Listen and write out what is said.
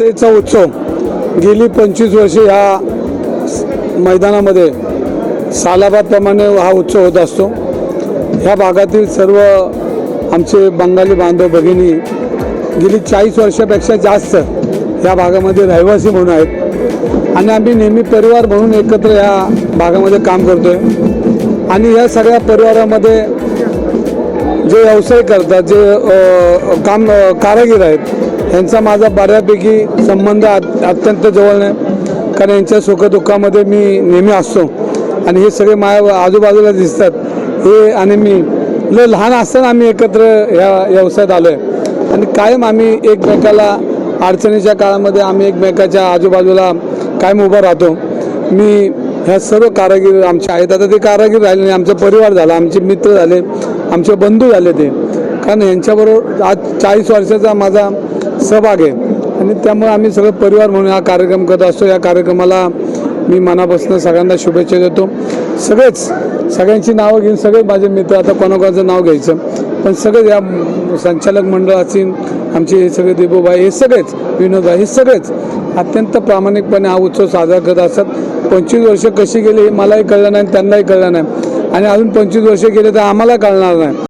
जत्रेचा उत्सव गेली पंचवीस वर्षे ह्या मैदानामध्ये सालाबादप्रमाणे हा उत्सव होत असतो. ह्या भागातील सर्व आमचे बंगाली बांधव भगिनी गेली चाळीस वर्षापेक्षा जास्त या भागामध्ये रहिवासी म्हणून आहेत. आणि आम्ही नेहमी परिवार म्हणून एकत्र या भागामध्ये काम करतोय. आणि या सगळ्या परिवारामध्ये जे व्यवसाय करतात जे काम कारागीर आहेत यांचा माझा बऱ्यापैकी संबंध अत्यंत जवळ आहे. कारण यांच्या सुखदुःखामध्ये मी नेहमी असतो. आणि हे सगळे माझ्या आजूबाजूला दिसतात. हे आणि मी. ल लहान असताना आम्ही एकत्र ह्या व्यवसायात आलो आहे आणि कायम आम्ही एकमेकाला अडचणीच्या काळामध्ये आम्ही एकमेकाच्या आजूबाजूला कायम उभा राहतो. मी ह्या सर्व कारागीर आमचे आहेत. आता ते कारागीर राहिले नाही. आमचा परिवार झाला आमचे मित्र झाले आमचे बंधू झाले ते. कारण यांच्याबरोबर आज चाळीस वर्षाचा माझा सहभाग आहे. आणि त्यामुळे आम्ही सगळं परिवार म्हणून हा कार्यक्रम करत असतो. या कार्यक्रमाला मी मनापासून सगळ्यांना शुभेच्छा देतो. सगळेच सगळ्यांची नावं घेऊन सगळे माझे मित्र आता कोणाकोणाचं नाव घ्यायचं? पण सगळे या संचालक मंडळ असतील आमचे हे सगळे देबूबाई हे सगळेच विनोदभाई हे सगळेच अत्यंत प्रामाणिकपणे हा उत्सव साजरा करत असतात. पंचवीस वर्ष कशी गेली हे मलाही कळलं नाही त्यांनाही कळलं नाही. आणि अजून पंचवीस वर्ष गेले तर आम्हाला कळणार नाही.